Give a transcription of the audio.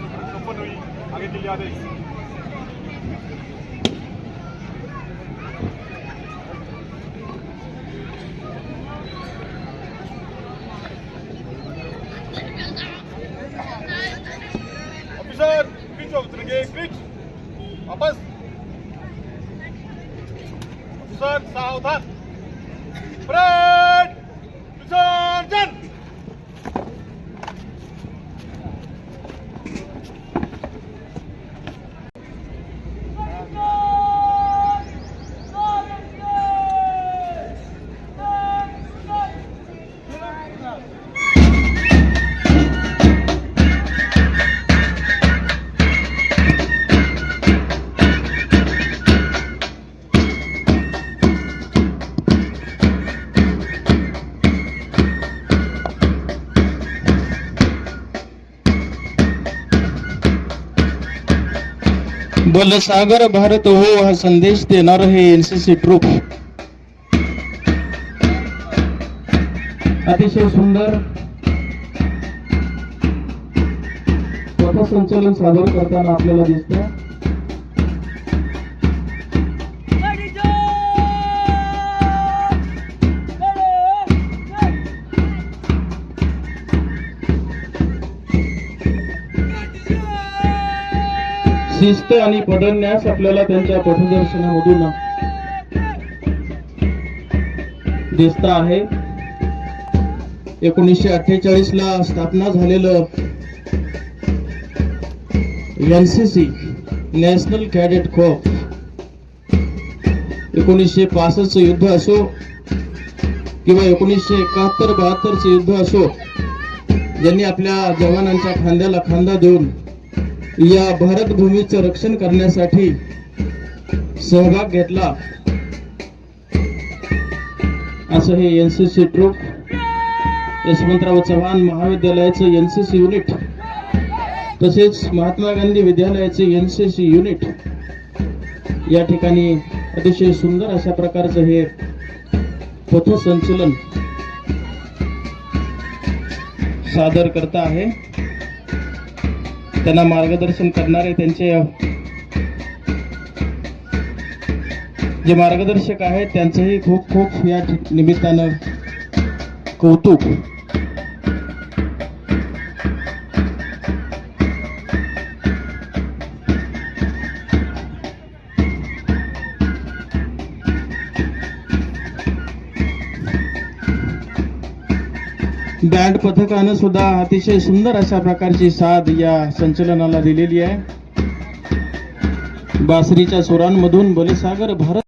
यहाँ पर ध्वजारोहण संपन्न हुई आगे के लिए आदेश ऑफिसर क्रीच उतरेंगे क्रीच वापस ऑफिसर सावधान परेड बलसागर भारत हो हा संदेश देणार हे एनसीसी ट्रूप अतिशय सुंदर. पथसंचलन सादर करताना आपल्याला दिसतं शिस्त आणि पडण्यास आपल्याला त्यांच्या पथदर्शनामधून दिसत आहे. एकोणीसशे अठ्ठेचाळीस ला स्थापना झालेलं एनसीसी नॅशनल कॅडेट कॉप एकोणीसशे पासष्टचं युद्ध असो किंवा एकोणीसशे एकाहत्तर बहात्तरचं युद्ध असो ज्यांनी आपल्या जवानांच्या खांद्याला खांदा देऊन या भारतभूमीचं रक्षण करण्यासाठी सहभाग घेतला. असं हे एनसीसी ट्रूप यशवंतराव चव्हाण महाविद्यालयाचं एनसीसी युनिट तसेच महात्मा गांधी विद्यालयाचे एनसीसी युनिट या ठिकाणी अतिशय सुंदर अशा प्रकारचं हे पथसंचलन सादर करता आहे. त्यांना मार्गदर्शन करणारे त्यांचे जे मार्गदर्शक आहेत त्यांचंही खूप खूप या निमित्तानं कौतुक. बँड पथकानं सुद्धा अतिशय सुंदर अशा प्रकारची साथ या संचलनाला दिलेली आहे. बासरीच्या सुरांमधून बलिसागर भारत